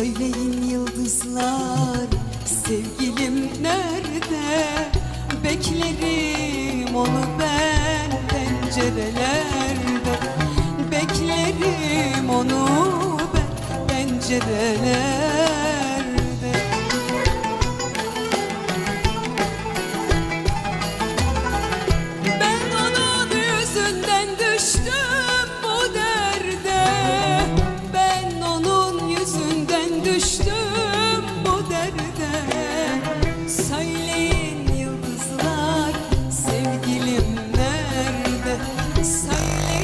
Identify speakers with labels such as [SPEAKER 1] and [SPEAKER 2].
[SPEAKER 1] Söyleyin yıldızlar sevgilim nerede? Beklerim onu ben pencerelerde. Beklerim onu ben pencerelerde. Ben onun yüzünden düştüm. 曾以